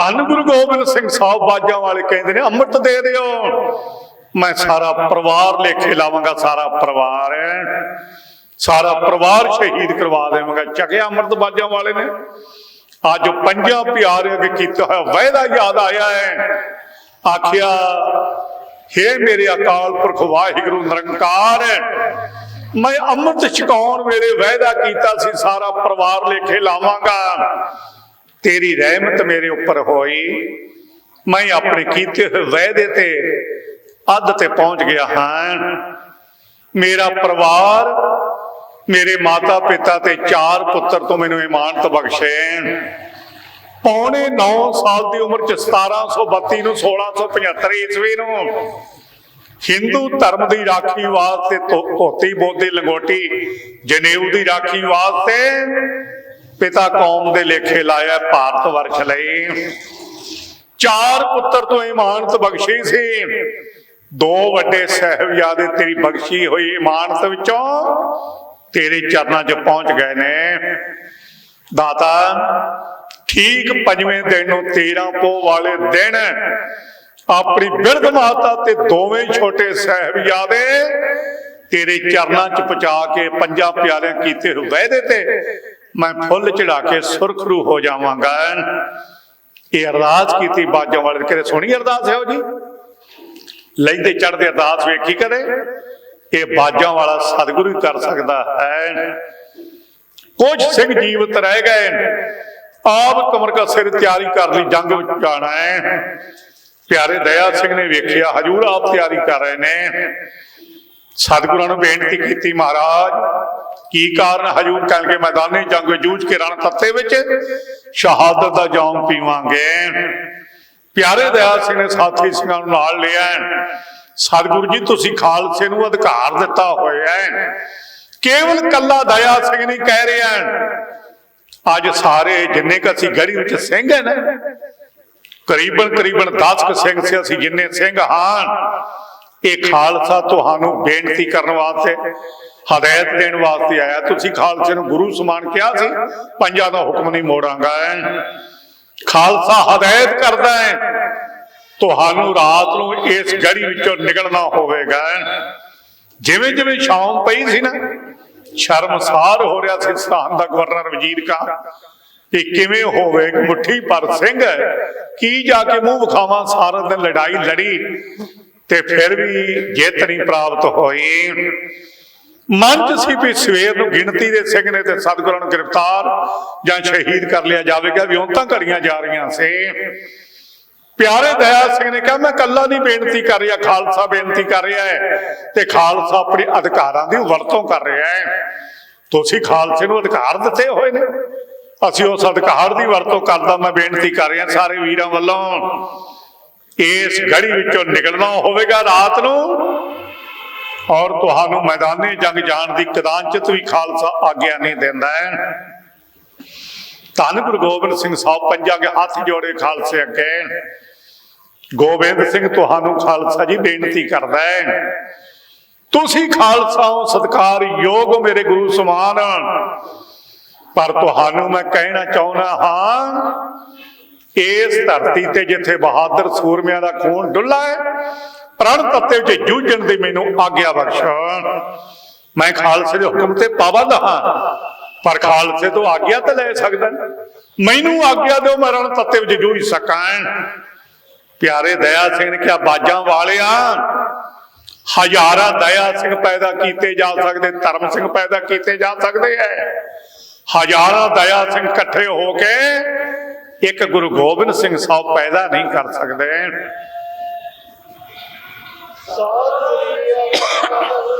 ਧੰਨ ਗੁਰੂ ਗੋਬਿੰਦ ਸਿੰਘ ਸਾਹਿਬ ਬਾਜਾਂ ਵਾਲੇ ਕਹਿੰਦੇ ਨੇ, ਅੰਮ੍ਰਿਤ ਦੇ ਦਿਓ। ਮੈਂ ਸਾਰਾ ਪਰਿਵਾਰ ਲੇਖੇ ਲਾਵਾਂਗਾ, ਸਾਰਾ ਪਰਿਵਾਰ ਸਾਰਾ ਪਰਿਵਾਰ ਸ਼ਹੀਦ ਕਰਵਾ ਦੇਵਾਂਗਾ। ਚੱਕਿਆ ਅੰਮ੍ਰਿਤ ਬਾਜਾਂ ਵਾਲੇ ਨੇ। ਅੱਜ ਪੰਜਾਂ ਪਿਆਰੇ ਅੱਗੇ ਕੀਤਾ ਹੋਇਆ ਵਾਅਦਾ ਯਾਦ ਆਇਆ ਹੈ ਆਖਿਆ, ਹੇ ਮੇਰੇ ਅਕਾਲ ਪੁਰਖ ਵਾਹਿਗੁਰੂ, ਨਿਰੰਕਾਰ ਮੈਂ ਅੰਮ੍ਰਿਤ ਛਕਾਉਣ ਵੇਲੇ ਵਾਅਦਾ ਕੀਤਾ ਸੀ, ਸਾਰਾ ਪਰਿਵਾਰ ਲੇਖੇ ਲਾਵਾਂਗਾ। ਤੇਰੀ ਰਹਿਮਤ ਮੇਰੇ ਉੱਪਰ ਹੋਈ। ਮੈਂ ਆਪਣੇ ਕੀਤੇ ਹੋਏ ਵਾਅਦੇ ਤੇ ਅੱਧ ਤੇ ਪਹੁੰਚ ਗਿਆ ਹਾਂ। ਮੇਰਾ ਪਰਿਵਾਰ, ਮੇਰੇ ਮਾਤਾ ਪਿਤਾ ਤੇ ਚਾਰ ਪੁੱਤਰ ਤੋਂ ਮੈਨੂੰ ਇਮਾਨਤ ਬਖਸ਼ੇ। ਪੌਣੇ 9 ਸਾਲ ਦੀ ਉਮਰ ਚ 1732 ਨੂੰ 1675 ਈਸਵੀ ਨੂੰ ਹਿੰਦੂ ਧਰਮ ਦੀ ਰਾਖੀ ਵਾਸਤੇ ਧੋ- ਧੋਤੀ ਬੋਦੀ ਲੰਗੋਟੀ ਜਨੇਊ ਦੀ ਰਾਖੀ ਵਾਸਤੇ ਪਿਤਾ ਕੌਮ ਦੇ ਲੇਖੇ ਲਾਇਆ ਭਾਰਤ ਵਰਸ਼ ਲਈ। ਚਾਰ ਪੁੱਤਰ ਤੋਂ ਇਮਾਨਤ ਬਖਸ਼ੀ ਸੀ। ਦੋ ਵੱਡੇ ਸਹਿਬਜ਼ਾਦੇ ਤੇਰੀ ਬਖਸ਼ੀ ਹੋਈ ਇਮਾਨਤ ਵਿੱਚੋਂ। ਤੇਰੇ ਚਰਨਾਂ 'ਚ ਪਹੁੰਚ ਗਏ ਨੇ। ਦਾਤਾ, ਠੀਕ ਪੰਜਵੇਂ ਦਿਨ ਨੂੰ 13 ਪੋ ਵਾਲੇ ਦਿਨ ਆਪਣੀ ਬਿਰਧ ਮਾਤਾ ਤੇ ਦੋਵੇਂ ਛੋਟੇ ਸਹਿਬਜ਼ਾਦੇ ਤੇਰੇ ਚਰਨਾਂ 'ਚ ਪਹੁੰਚਾ ਕੇ ਪੰਜਾਂ ਪਿਆਰਿਆਂ ਕੀਤੇ ਹੋਏ ਵਾਅਦੇ ਤੇ ਮੈਂ ਫੁੱਲ ਚੜਾ ਕੇ ਸੁਰਖਰੂ ਹੋ ਜਾਵਾਂਗਾ। ਇਹ ਅਰਦਾਸ ਕੀਤੀ ਬਾਜਾਂ ਵਾਲੇ ਕਿਤੇ ਸੁਣੀ ਅਰਦਾਸ ਹੈ ਉਹ ਜੀ ਲੈਂਦੇ ਚੜਦੇ ਅਰਦਾਸ ਵੇਖੀ ਕਦੇ ਇਹ ਬਾਜਾਂ ਵਾਲਾ ਸਤਿਗੁਰੂ ਹੀ ਕਰ ਸਕਦਾ ਹੈ। ਕੁਝ ਸਿੰਘ ਜੀਵਤ ਰਹਿ ਗਏ। ਆਪ ਕਮਰ ਕਾ ਸਿਰ ਤਿਆਰੀ ਕਰ ਲਈ, ਜੰਗ ਵਿੱਚ ਜਾਣਾ ਹੈ। ਪਿਆਰੇ ਦਇਆ ਸਿੰਘ ਨੇ ਵੇਖਿਆ, ਹਜੂਰ ਆਪ ਤਿਆਰੀ ਕਰ ਰਹੇ ਨੇ। ਸਤਿਗੁਰਾਂ ਨੂੰ ਬੇਨਤੀ ਕੀਤੀ ਮਹਾਰਾਜ, ਕੀ ਕਾਰਨ ਹਜੂਰ ਕਹਿਣਗੇ ਮੈਦਾਨੀ ਜੰਗ ਜੂਝ ਕੇ ਰਣ ਤੱਤੇ ਵਿੱਚ? ਸ਼ਹਾਦਤ ਦਾ ਜੌਮ ਪੀਵਾਂਗੇ। ਪਿਆਰੇ ਦਇਆ ਸਿੰਘ ਨੇ ਸਾਥੀ ਸਿੰਘਾਂ ਨੂੰ ਨਾਲ ਲਿਆ। ਸਤਿਗੁਰੂ ਜੀ, ਤੁਸੀਂ ਖਾਲਸੇ ਨੂੰ ਅਧਿਕਾਰ ਦਿੱਤਾ ਹੋਇਆ ਹੈ। ਕੇਵਲ ਕੱਲਾ ਦਇਆ ਸਿੰਘ ਨਹੀਂ ਕਹਿ ਰਿਹਾ। ਅੱਜ ਸਾਰੇ ਜਿੰਨੇ ਕ ਅਸੀਂ ਗੜੀ ਵਿੱਚ ਸਿੰਘ ਹੈ ਨਾ ਕਰੀਬਨ ਕਰੀਬਨ 10 ਕੁ ਸਿੰਘ ਸੀ, ਅਸੀਂ ਜਿੰਨੇ ਸਿੰਘ ਹਾਂ। ਇਹ ਖਾਲਸਾ ਤੁਹਾਨੂੰ ਬੇਨਤੀ ਕਰਨ ਵਾਸਤੇ, ਹਦਾਇਤ ਦੇਣ ਵਾਸਤੇ ਆਇਆ। ਤੁਸੀਂ ਖਾਲਸੇ ਨੂੰ ਗੁਰੂ ਸਮਾਨ ਕਿਹਾ ਸੀ, ਪੰਜਾਂ ਦਾ ਹੁਕਮ ਨਹੀਂ ਮੋੜਾਂਗਾ ਖਾਲਸਾ ਹਦਾਇਤ ਕਰਦਾ ਹੈ ਤੁਹਾਨੂੰ ਰਾਤ ਨੂੰ ਇਸ ਗੜੀ ਵਿੱਚੋਂ ਨਿਕਲਣਾ ਹੋਵੇਗਾ ਜਿਵੇਂ ਜਿਵੇਂ ਸ਼ਾਮ ਪਈ ਸੀ ਨਾ, ਸ਼ਰਮਸਾਰ ਹੋ ਰਿਹਾ ਸੀ ਸਥਾਨ ਦਾ ਗਵਰਨਰ ਵਜ਼ੀਰ ਕਾ ਇਹ ਕਿਵੇਂ ਹੋਵੇ, ਮੁੱਠੀ ਪਰ ਸਿੰਘ, ਕੀ ਜਾ ਕੇ ਮੂੰਹ ਵਿਖਾਵਾਂ, ਸਾਰਾ ਦਿਨ ਲੜਾਈ ਲੜੀ। ਤੇ ਫਿਰ ਵੀ ਜਿੱਤ ਨਹੀਂ ਪ੍ਰਾਪਤ ਹੋਈ, ਮਨ ਚ ਸੀ ਵੀ ਸਵੇਰ ਨੂੰ ਗਿਣਤੀ ਦੇ ਸਿੰਘ ਨੇ ਤੇ ਸਤਿਗੁਰਾਂ ਨੂੰ ਗ੍ਰਿਫਤਾਰ ਜਾਂ ਸ਼ਹੀਦ ਕਰ ਲਿਆ ਜਾਵੇਗਾ ਵੀ ਹੁਣ ਤਾਂ ਘੜੀਆਂ ਜਾ ਰਹੀਆਂ ਸੀ। ਪਿਆਰੇ ਦਇਆ ਸਿੰਘ ਨੇ ਕਿਹਾ, ਮੈਂ ਕੱਲਾ ਨਹੀਂ ਬੇਨਤੀ ਕਰ ਰਿਹਾ, ਖਾਲਸਾ ਬੇਨਤੀ ਕਰ ਰਿਹਾ ਹੈ ਤੇ ਖਾਲਸਾ ਆਪਣੇ ਅਧਿਕਾਰਾਂ ਦੀ ਵਰਤੋਂ ਕਰ ਰਿਹਾ ਹੈ। ਤੁਸੀਂ ਖਾਲਸੇ ਨੂੰ ਅਧਿਕਾਰ ਦਿੱਤੇ ਹੋਏ ਨੇ। ਅਸੀਂ ਉਸ ਅਧਿਕਾਰ ਦੀ ਵਰਤੋਂ ਕਰਦਾ, ਮੈਂ ਬੇਨਤੀ ਕਰ ਰਿਹਾ ਸਾਰੇ ਵੀਰਾਂ ਵੱਲੋਂ। ਇਸ ਗੜੀ ਵਿੱਚੋਂ ਨਿਕਲਣਾ ਹੋਵੇਗਾ ਰਾਤ ਨੂੰ। ਔਰ ਤੁਹਾਨੂੰ ਮੈਦਾਨੇ ਜੰਗ ਜਾਣ ਦੀ ਕਦਾਂਚਿਤ ਵੀ ਖਾਲਸਾ ਆਗਿਆ ਨਹੀਂ ਦਿੰਦਾ ਹੈ। ਧੰਨ ਗੁਰੂ ਗੋਬਿੰਦ ਸਿੰਘ ਸਾਹਿਬ, ਪੰਜਾਂ ਕੇ ਹੱਥ ਜੋੜੇ ਖਾਲਸੇ ਅੱਗੇ। ਗੋਬਿੰਦ ਸਿੰਘ, ਤੁਹਾਨੂੰ ਖਾਲਸਾ ਜੀ ਬੇਨਤੀ ਕਰਦਾ ਹੈ। ਤੁਸੀਂ ਖਾਲਸਾ ਹੋ, ਸਤਕਾਰ ਯੋਗ ਹੋ ਮੇਰੇ ਗੁਰੂ ਸਮਾਨ। ਪਰ ਤੁਹਾਨੂੰ ਮੈਂ ਕਹਿਣਾ ਚਾਹੁੰਦਾ ਹਾਂ ਇਸ ਧਰਤੀ ਤੇ ਜਿੱਥੇ ਬਹਾਦਰ ਸੂਰਮਿਆਂ ਦਾ ਖੂਨ ਡੁੱਲਾ ਹੈ ਪ੍ਰਣ ਤੱਤੇ ਵਿੱਚ ਜੂਝਣ ਦੀ ਮੈਨੂੰ ਆਗਿਆ ਬਖਸ਼ ਮੈਂ ਖਾਲਸੇ ਦੇ ਹੁਕਮ ਤੇ ਪਾਬੰਦ ਹਾਂ, ਪਰ ਖਾਲਸੇ ਤੋਂ ਆਗਿਆ ਤਾਂ ਲੈ ਸਕਦਾ। ਮੈਨੂੰ ਆਗਿਆ ਦਿਓ ਮੈਂ ਰਣ ਤੱਤੇ ਵਿੱਚ ਜੂਝ ਸਕਾਂ ਪਿਆਰੇ ਦਇਆ ਸਿੰਘ ਨੇ ਕਿਹਾ ਬਾਜਾਂ ਵਾਲਿਆਂ? ਹਜ਼ਾਰਾਂ ਦਇਆ ਸਿੰਘ ਪੈਦਾ ਕੀਤੇ ਜਾ ਸਕਦੇ, ਧਰਮ ਸਿੰਘ ਪੈਦਾ ਕੀਤੇ ਜਾ ਸਕਦੇ ਐ। ਹਜ਼ਾਰਾਂ ਦਇਆ ਸਿੰਘ ਇਕੱਠੇ ਹੋ ਕੇ ਇੱਕ ਗੁਰੂ ਗੋਬਿੰਦ ਸਿੰਘ ਸਾਹਿਬ ਪੈਦਾ ਨਹੀਂ ਕਰ ਸਕਦੇ। ਸਤਿ